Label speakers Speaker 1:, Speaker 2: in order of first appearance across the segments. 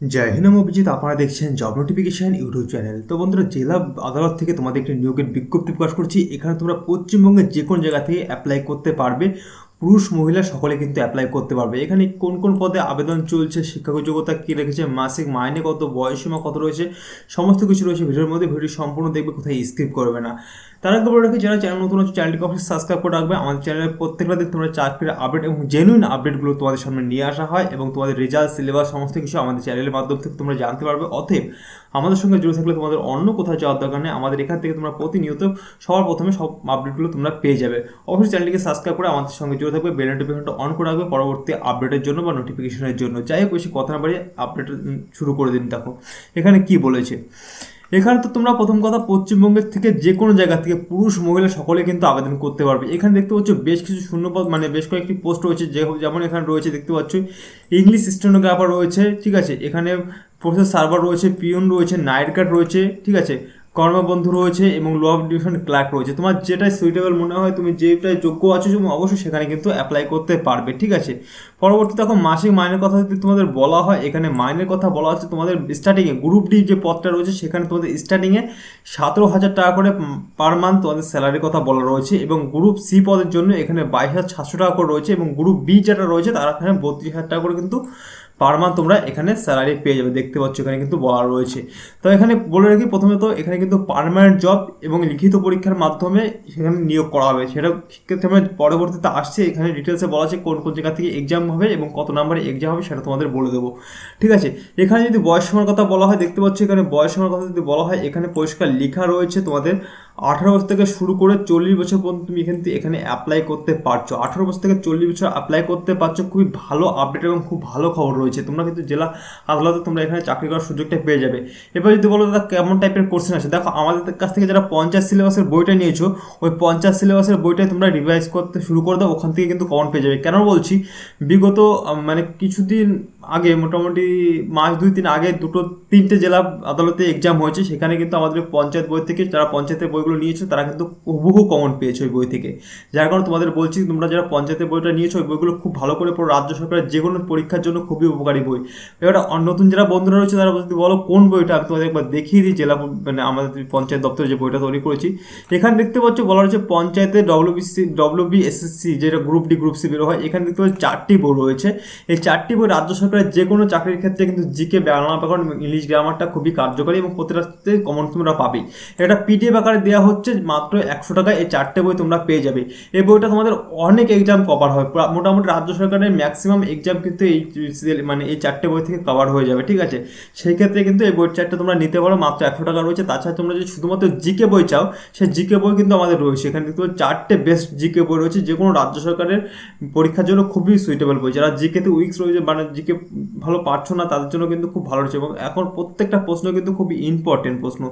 Speaker 1: জয় হিন্দ অভিজিৎ, আপনারা দেখছেন job notification YouTube channel তো বন্ধুরা, জেলা আদালত থেকে তোমাদের একটি নিয়োগের বিজ্ঞপ্তি প্রকাশ করছি। এখানে তোমরা পশ্চিমবঙ্গের যে কোনো জায়গা থেকে অ্যাপ্লাই করতে পারবে। পুরুষ মহিলা সকলে কিন্তু অ্যাপ্লাই করতে পারবে। এখানে কোন কোন পদে আবেদন চলছে শিক্ষাগত যোগ্যতা কী রেখেছে, মাসিক, মাইনে কত বয়সীমা কত রয়েছে, সমস্ত কিছু রয়েছে। ভিডিওর মধ্যে ভিডিও সম্পূর্ণ দেখবে, কোথায় স্কিপ করবে না। তার আগে বলে রাখি, যারা চ্যানেল নতুন আছে চ্যানেলটিকে অবশ্যই সাবস্ক্রাইব করে রাখবে। আমাদের চ্যানেলের প্রত্যেকটা দিন তোমরা চাকরির আপডেট এবং জেনুইন আপডেটগুলো তোমাদের সামনে নিয়ে আসা হয় এবং তোমাদের রেজাল্ট সিলেবাস সমস্ত কিছু আমাদের চ্যানেলের মাধ্যম থেকে তোমরা জানতে পারবে। অতএব আমাদের সঙ্গে জুড়ে থাকলে তোমাদের অন্য কোথাও যাওয়ার দরকার নেই। আমাদের এখান থেকে তোমরা প্রতিনিয়ত সবার প্রথমে সব আপডেটগুলো তোমরা পেয়ে যাবে। অবশ্যই চ্যানেলটিকে সাবস্ক্রাইব করে আমাদের সঙ্গে জুড়ে থাকবে বেল নোটিফিকেশনটা অন করে রাখবে, পরবর্তী আপডেটের জন্য বা নোটিফিকেশনের জন্য। যাই হোক, বেশি কথা না বাড়িয়ে আপডেট শুরু করে দিন দেখো। এখানে কি বলেছে? এখানে তো তোমরা প্রথম কথা, পশ্চিমবঙ্গের থেকে যে কোনো জায়গা থেকে পুরুষ, মহিলা সকলে কিন্তু আবেদন করতে পারবে। এখানে দেখতে পাচ্ছ বেশ কিছু শূন্যপদ মানে বেশ কয়েকটি পোস্ট রয়েছে, যে যেমন এখানে রয়েছে, দেখতে পাচ্ছ ইংলিশ স্টেনোগ্রাফার রয়েছে, ঠিক আছে? এখানে প্রসেস সার্ভার রয়েছে পিয়ন রয়েছে নাইট গার্ড রয়েছে, ঠিক আছে? কর্মবন্ধু রয়েছে এবং ল অফ ডিভিশন ক্লার্ক রয়েছে। তোমার যেটাই সুইটেবল মনে হয়, তুমি যেটাই যোগ্য আছো তুমি অবশ্যই সেখানে কিন্তু অ্যাপ্লাই করতে পারবে, ঠিক আছে? পরবর্তী তখন মাসিক মাইনের কথা যদি তোমাদের বলা হয়, এখানে মাইনের কথা বলা হচ্ছে তোমাদের স্টার্টিংয়ে গ্রুপ ডি যে পদটা রয়েছে, সেখানে তোমাদের স্টার্টিংয়ে সতেরো হাজার টাকা করে পার মান্থ তোমাদের স্যালারির কথা বলা রয়েছে এবং গ্রুপ সি পদের জন্য এখানে বাইশ হাজার সাতশো টাকা করে রয়েছে এবং গ্রুপ বি যেটা রয়েছে, তারা এখানে বত্রিশ হাজার টাকা করে কিন্তু পার মান্থ তোমরা এখানে স্যালারি পেয়ে যাবে, দেখতে পাচ্ছ এখানে কিন্তু বলা রয়েছে। তো এখানে বলে রাখি, প্রথমে তো এখানে কিন্তু পারমানেন্ট জব এবং লিখিত পরীক্ষার মাধ্যমে সেখানে নিয়োগ করা হবে। সেটা আমরা পরবর্তীতে আসছে, এখানে ডিটেলসে বলা আছে কোন কোন জায়গা থেকে এক্সাম হবে এবং কত নাম্বারে এক্সাম হবে সেটা তোমাদের বলে দেবো। ঠিক আছে? এখানে যদি বয়স কথা বলা হয়, দেখতে পাচ্ছ এখানে বয়স কথা যদি বলা হয়, এখানে পরিষ্কার লেখা রয়েছে তোমাদের আঠারো বছর থেকে শুরু করে চল্লিশ বছর পর্যন্ত তুমি এখান থেকে এখানে অ্যাপ্লাই করতে পারছ। আঠারো বছর থেকে চল্লিশ বছর অ্যাপ্লাই করতে পারছ, খুবই ভালো আপডেট এবং খুব ভালো খবর রয়েছে। তোমরা কিন্তু জেলা আদালতে তোমরা এখানে চাকরি করার সুযোগটা পেয়ে যাবে। এবার যদি বলো দাদা, কেমন টাইপের কোশ্চেন আছে? দেখো, আমাদের কাছ থেকে যারা পঞ্চাশ সিলেবাসের বইটা নিয়েছো, ওই পঞ্চাশ সিলেবাসের বইটাই তোমরা রিভাইজ করতে শুরু করে দাও, ওখান থেকে কিন্তু কমন পেয়ে যাবে। কেন বলছি? বিগত মানে কিছুদিন আগে মোটামুটি মাস দুই তিন আগে দুটো তিনটে জেলা আদালতে এক্সাম হয়েছে। সেখানে কিন্তু আমাদের পঞ্চায়েত বই থেকে যারা পঞ্চায়েতের বইগুলো নিয়েছে, তারা কিন্তু হুবহু কমন পেয়েছে ওই বই থেকে। যার কারণে তোমাদের বলছি, তোমরা যারা পঞ্চায়েতের বইটা নিয়েছো, ওই বইগুলো খুব ভালো করে পড়ো। রাজ্য সরকারের যে কোনো পরীক্ষার জন্য খুবই উপকারী বই। এবার নতুন যারা বন্ধুরা রয়েছে, তারা যদি বলো কোন বইটা? আমি তোমাদের একবার দেখিয়ে দিই, জেলা মানে আমাদের পঞ্চায়েত দপ্তরে যে বইটা তৈরি করেছি। এখানে দেখতে পাচ্ছ, বলা রয়েছে পঞ্চায়েতে ডব্লিউবিসি ডব্লিউবি এসএসসি যেটা গ্রুপ ডি গ্রুপ সি বেরো হয়, এখানে দেখতে পাচ্ছ চারটি বই রয়েছে। এই চারটি বই রাজ্য সরকারের যে কোনো চাকরির ক্ষেত্রে কিন্তু জিকে, বাংলা ব্যাকরণ ইংলিশ গ্রামারটা খুবই কার্যকরী এবং প্রতিটাতে কমন তোমরা পাবেই এটা পিডিএফ আকারে দেওয়া হচ্ছে মাত্র একশো টাকায়, এই চারটে বই তোমরা পেয়ে যাবে। এই বইটা তোমাদের অনেক এক্সাম কভার হয় মোটামুটি রাজ্য সরকারের ম্যাক্সিমাম এক্সাম কিন্তু এই মানে এই চারটে বই থেকে কভার হয়ে যাবে, ঠিক আছে? সেই ক্ষেত্রে কিন্তু এই বই চারটে তোমরা নিতে পারো, মাত্র একশো টাকা রয়েছে। তাছাড়া তোমরা যদি শুধুমাত্র জিকে বই চাও, সেই জিকে বই কিন্তু আমাদের রয়েছে। এখানে কিন্তু চারটে বেস্ট জিকে বই রয়েছে। যে কোনো রাজ্য সরকারের পরীক্ষার জন্য খুবই সুইটেবল বই। যারা জিকেতে উইক্স রয়েছে মানে জিকে ভালো পারছ না, তাদের জন্য কিন্তু খুব ভালো রয়েছে এবং এখন প্রত্যেকটা প্রশ্ন কিন্তু খুবই ইম্পর্টেন্ট প্রশ্ন।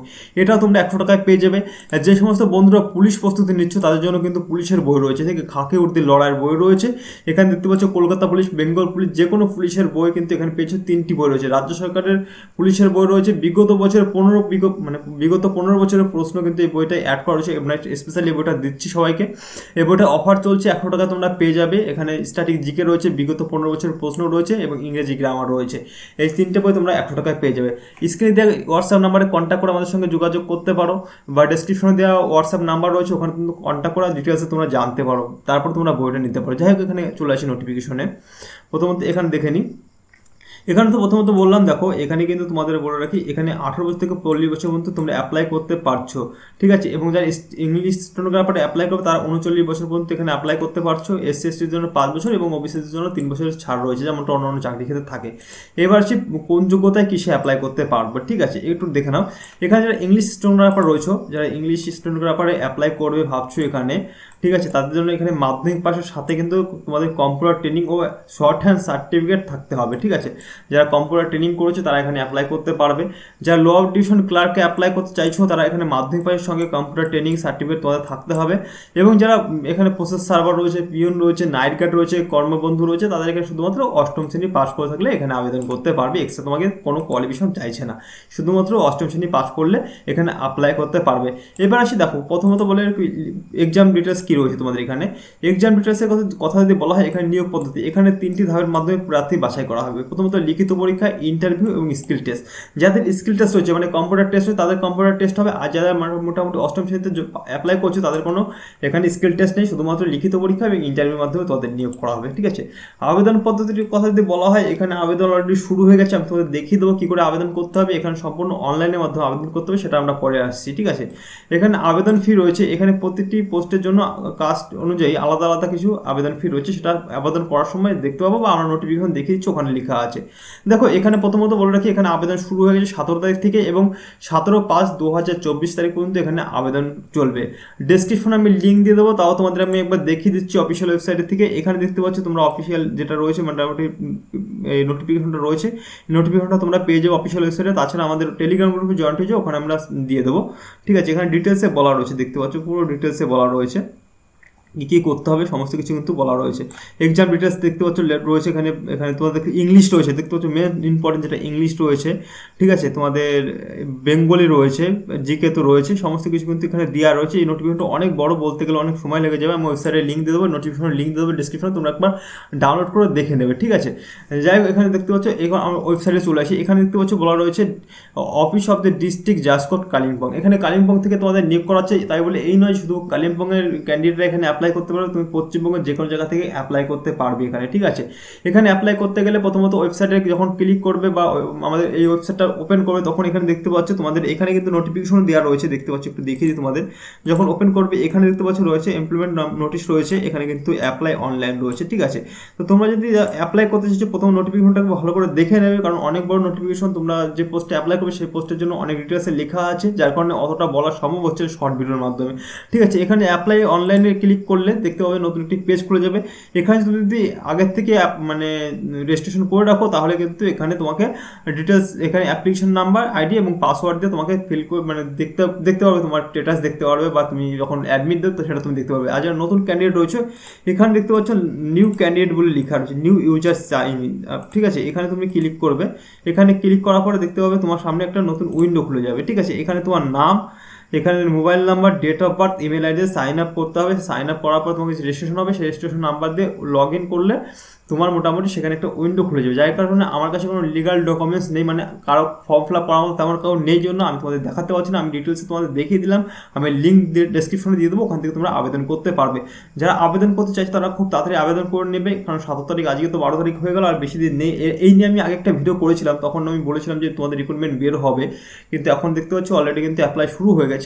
Speaker 1: এটাও তোমরা একশো টাকায় পেয়ে যাবে। যে সমস্ত বন্ধুরা পুলিশ প্রস্তুতি নিচ্ছ, তাদের জন্য কিন্তু পুলিশের বই রয়েছে। আছে, খাকে উর্দি লড়াইয়ের বই রয়েছে। এখানে দেখতে পাচ্ছ কলকাতা পুলিশ, বেঙ্গল পুলিশ, যে কোনো পুলিশের বই কিন্তু এখানে পেয়েছে। তিনটি বই রয়েছে। রাজ্য সরকারের পুলিশের বই রয়েছে। বিগত বছর পনেরো মানে বিগত পনেরো বছরের প্রশ্ন কিন্তু এই বইটায় অ্যাড করা হয়েছে স্পেশালি এই বইটা দিচ্ছি সবাইকে। এই বইটা অফার চলছে, একশো টাকা তোমরা পেয়ে যাবে। এখানে স্ট্যাটিক জিকে রয়েছে। বিগত পনেরো বছরের প্রশ্ন রয়েছে এবং ইংরেজি গ্রামার রয়েছে, এই তিনটে বই তোমরা একশো টাকায় পেয়ে যাবে। স্ক্রিনে দেওয়া হোয়াটসঅ্যাপ নাম্বারে কন্ট্যাক্ট করে আমাদের সঙ্গে যোগাযোগ করতে পারো বা ডিসক্রিপশনে দেওয়া হোয়াটসঅ্যাপ নাম্বার রয়েছে, ওখানে কিন্তু কন্ট্যাক্ট করা ডিটেলসে তোমরা জানতে পারো। তারপর তোমরা বইটা নিতে পারো। যাই হোক, এখানে চলে আসি নোটিফিকেশনে প্রথমত এখানে দেখে নিই। এখানে তো প্রথমত বললাম, দেখো, এখানে কিন্তু তোমাদের বলে রাখি, এখানে আঠারো বছর থেকে চল্লিশ বছর পর্যন্ত তোমরা অ্যাপ্লাই করতে পারছ, ঠিক আছে? এবং যারা ইংলিশ স্টেনোগ্রাফারে অ্যাপ্লাই করবে, তারা উনচল্লিশ বছর পর্যন্ত এখানে অ্যাপ্লাই করতে পারছ। এসসি এসটির জন্য পাঁচ বছর এবং ওবিসিদের জন্য তিন বছরের ছাড় রয়েছে, যেমনটা অন্য অন্য চাকরি ক্ষেত্রে থাকে। এবার সে কোন যোগ্যতায় কিসে অ্যাপ্লাই করতে পারবে, ঠিক আছে? একটু দেখে নাও। এখানে যারা ইংলিশ স্টেনোগ্রাফার রয়েছে, যারা ইংলিশ স্টেনোগ্রাফারে অ্যাপ্লাই করবে ভাবছ এখানে, ঠিক আছে? তাদের জন্য এখানে মাধ্যমিক পাশের সাথে কিন্তু তোমাদের কম্পিউটার ট্রেনিং ও শর্ট হ্যান্ড সার্টিফিকেট থাকতে হবে, ঠিক আছে? যারা কম্পিউটার ট্রেনিং করেছে তারা এখানে অ্যাপ্লাই করতে পারবে। যারা ল অফ ডিভিশন ক্লার্কে অ্যাপ্লাই করতে চাইছো, তারা এখানে মাধ্যমিক পাশের সঙ্গে কম্পিউটার ট্রেনিং সার্টিফিকেট তোমাদের থাকতে হবে। এবং যারা এখানে প্রসেস সার্ভার রয়েছে পিয়ন রয়েছে নাইট গার্ড রয়েছে, কর্মবন্ধু রয়েছে, তাদের এখানে শুধুমাত্র অষ্টম শ্রেণি পাস করে থাকলে এখানে আবেদন করতে পারবে। এক্সট্রা তোমাকে কোনো কোয়ালিফিকেশন চাইছে না। শুধুমাত্র অষ্টম শ্রেণি পাস করলে এখানে অ্যাপ্লাই করতে পারবে। এবার আসি দেখো, প্রথমত বলে এক্সাম ডিটেলস কী রয়েছে তোমাদের এখানে? এক্সাম ডিটেলসের কথা কথা যদি বলা হয়, এখানে নিয়োগ পদ্ধতি। এখানে তিনটি ধাপের মাধ্যমে প্রার্থী বাছাই করা হবে। প্রথমত লিখিত পরীক্ষা ইন্টারভিউ এবং স্কিল টেস্ট যাদের স্কিল টেস্ট রয়েছে মানে কম্পিউটার টেস্ট হয় তাদের কম্পিউটার টেস্ট হবে। আর যারা মানে মোটামুটি অষ্টম শ্রেণীতে অ্যাপ্লাই করছে, তাদের কোনো এখানে স্কিল টেস্ট নেই। শুধুমাত্র লিখিত পরীক্ষা এবং ইন্টারভিউর মাধ্যমে তাদের নিয়োগ করা হবে, ঠিক আছে? আবেদন পদ্ধতির কথা যদি বলা হয়, এখানে আবেদন অলরেডি শুরু হয়ে গেছে। আমি তোমাদের দেখিয়ে দেবো কী করে আবেদন করতে হবে। এখানে সম্পূর্ণ অনলাইনের মাধ্যমে আবেদন করতে হবে, সেটা আমরা পরে আসছি, ঠিক আছে? এখানে আবেদন ফি রয়েছে। এখানে প্রতিটি পোস্টের জন্য কাস্ট অনুযায়ী আলাদা আলাদা কিছু আবেদন ফি রয়েছে। সেটা আবেদন করার সময় দেখতে পাবো বা আমরা নোটিফিকেশন দেখে দিচ্ছি, ওখানে লেখা আছে। দেখো, এখানে প্রথমত বলে রাখি, এখানে আবেদন শুরু হয়ে গেছে সতেরো তারিখ থেকে এবং সতেরো পাঁচ দু হাজার চব্বিশ তারিখ পর্যন্ত এখানে আবেদন চলবে। ডেসক্রিপশনে আমি লিঙ্ক দিয়ে দেবো, তাও তোমাদের আমি একবার দেখিয়ে দিচ্ছি অফিসিয়াল ওয়েবসাইটের থেকে। এখানে দেখতে পাচ্ছ তোমরা অফিসিয়াল যেটা রয়েছে, মোটামুটি এই নোটিফিকেশনটা রয়েছে। নোটিফিকেশনটা তোমরা পেয়ে যাব অফিসিয়াল ওয়েবসাইটে তাছাড়া আমাদের টেলিগ্রাম গ্রুপে জয়েন্ট হয়ে যাও, ওখানে আমরা দিয়ে দেবো। ঠিক আছে, এখানে ডিটেলসে বলা রয়েছে, দেখতে পাচ্ছ পুরো ডিটেলসে বলা রয়েছে। কী কী করতে হবে, সমস্ত কিছু কিন্তু বলা রয়েছে। এক্সাম ডিটেলস দেখতে পাচ্ছ রয়েছে এখানে এখানে তোমাদের ইংলিশ রয়েছে, দেখতে পাচ্ছ মেন ইম্পর্টেন্ট যেটা ইংলিশ রয়েছে, ঠিক আছে? তোমাদের বেঙ্গলি রয়েছে জিকে তো রয়েছে, সমস্ত কিছু কিন্তু এখানে দেওয়া রয়েছে। এই নোটিফিকেশনটা অনেক বড় বলতে গেলে অনেক সময় লেগে যাবে। আমি ওয়েবসাইটে লিঙ্ক দিয়ে দেবো নোটিফিকেশনের লিঙ্ক দিয়ে দেবো ডিসক্রিপশনে তোমরা একবার ডাউনলোড করে দেখে নেবে, ঠিক আছে? যাই হোক, এখানে দেখতে পাচ্ছ এখন আমার ওয়েবসাইটে চলে আসি। এখানে দেখতে পাচ্ছ বলা রয়েছে অফিস অফ দ্য ডিস্ট্রিক্ট জাসকোট কালিম্পং এখানে কালিম্পং থেকে তোমাদের নিয়োগ করা হচ্ছে, তাই বলে এই নয়, শুধু কালিম্পংয়ের ক্যান্ডিডেটরা এখানে অ্যাপ্লাই করতে পারবে তুমি পশ্চিমবঙ্গের যে কোনো জায়গা থেকে অ্যাপ্লাই করতে পারবে এখানে, ঠিক আছে? এখানে অ্যাপ্লাই করতে গেলে প্রথমত ওয়েবসাইটে যখন ক্লিক করবে বা আমাদের এই ওয়েবসাইটটা ওপেন করবে, তখন এখানে দেখতে পাচ্ছ তোমাদের এখানে কিন্তু নোটিফিকেশন দেওয়া রয়েছে, দেখতে পাচ্ছ, একটু দেখিয়ে দিই তোমাদের। যখন ওপেন করবে, এখানে দেখতে পাচ্ছ রয়েছে এমপ্লয়মেন্ট নোটিশ রয়েছে, এখানে কিন্তু অ্যাপ্লাই অনলাইন রয়েছে, ঠিক আছে? তো তোমরা যদি অ্যাপ্লাই করতে চাইছো, প্রথম নোটিফিকেশনটাকে ভালো করে দেখে নেবে, কারণ অনেক বড় নোটিফিকেশন তোমরা যে পোস্টে অ্যাপ্লাই করবে, সেই পোস্টের জন্য অনেক ডিটেলসে লেখা আছে, যার কারণে অতটা বলা সম্ভব হচ্ছে শর্ট ভিডিওর মাধ্যমে। ঠিক আছে, এখানে অ্যাপ্লাই অনলাইনে ক্লিক করলে দেখতে পাবে নতুন একটি পেজ খুলে যাবে। এখানে তুমি যদি আগের থেকে মানে রেজিস্ট্রেশন করে রাখো, তাহলে কিন্তু এখানে তোমাকে ডিটেলস এখানে অ্যাপ্লিকেশন নাম্বার আইডি এবং পাসওয়ার্ড দিয়ে তোমাকে ফিল করে মানে দেখতে দেখতে পারবে তোমার স্টেটাস দেখতে পারবে বা তুমি যখন অ্যাডমিট দেবে সেটা তুমি দেখতে পারবে। আর যারা নতুন ক্যান্ডিডেট রয়েছে, এখানে দেখতে পাচ্ছ নিউ ক্যান্ডিডেট বলে লেখা রয়েছে নিউ ইউজার সাইন ইন ঠিক আছে? এখানে তুমি ক্লিক করবে। এখানে ক্লিক করার পরে দেখতে পাবে তোমার সামনে একটা নতুন উইন্ডো খুলে যাবে। ঠিক আছে? এখানে তোমার নাম এখানে mobile number date of birth email ID sign up করতে হবে। সাইন আপ করার পর তোমাকে রেজিস্ট্রেশন হবে। সেই রেজিস্ট্রেশন নাম্বার দিয়ে লগ ইন করলে তোমার মোটামুটি সেখানে একটা উইন্ডো খুলে যাবে। যার কারণে আমার কাছে কোনো লিগাল ডকুমেন্টস নেই মানে কারও ফর্ম ফিল আপ করার মতো তেমন কারও নেই জন্য আমি তোমাদের দেখাতে পারছি না। আমি ডিটেলসে তোমাদের দেখিয়ে দিলাম। আমি লিঙ্ক ডেসক্রিপশনে দিয়ে দেবো। ওখান থেকে তোমরা আবেদন করতে পারবে। যারা আবেদন করতে চাইছে তারা খুব তাড়াতাড়ি আবেদন করে নেবে। কারণ সতেরো তারিখ, আজকে তো বারো তারিখ হয়ে গেল, আর বেশি দিন নেই। এই নিয়ে আমি আগে একটা ভিডিও করেছিলাম। তখন আমি বলেছিলাম যে তোমাদের রিক্রুটমেন্ট বের হবে। কিন্তু এখন দেখতে পাচ্ছি অলরেডি কিন্তু অ্যাপ্লাই শুরু হয়ে গেছে।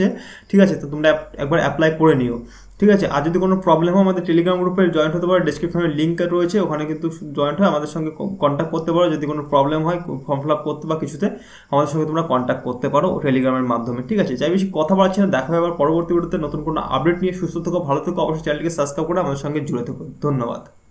Speaker 1: ঠিক আছে? তো তোমরা এক- একবার অ্যাপ্লাই করে নিও, ঠিক আছে? আর যদি কোনো প্রবলেম হয়, আমাদের টেলিগ্রাম গ্রুপে জয়েন্ট হতে পারো ডিসক্রিপশনে লিঙ্ক রয়েছে, ওখানে কিন্তু জয়েন্ট হয়ে আমাদের সঙ্গে কন্ট্যাক্ট করতে পারো। যদি কোনো প্রবলেম হয় ফর্ম ফিল আপ করতে বা কিছুতে, আমাদের সঙ্গে তোমরা কন্ট্যাক্ট করতে পারো টেলিগ্রামের মাধ্যমে, ঠিক আছে? যাই বেশি কথা বলাচ্ছি না, দেখা হবে আবার পরবর্তী ভিডিওতে নতুন কোনো আপডেট নিয়ে সুস্থ থেকো, ভালো থেকো, অবশ্যই চ্যানেলটিকে সাবস্ক্রাইব করে আমাদের সঙ্গে জুড়ে থেকো। ধন্যবাদ।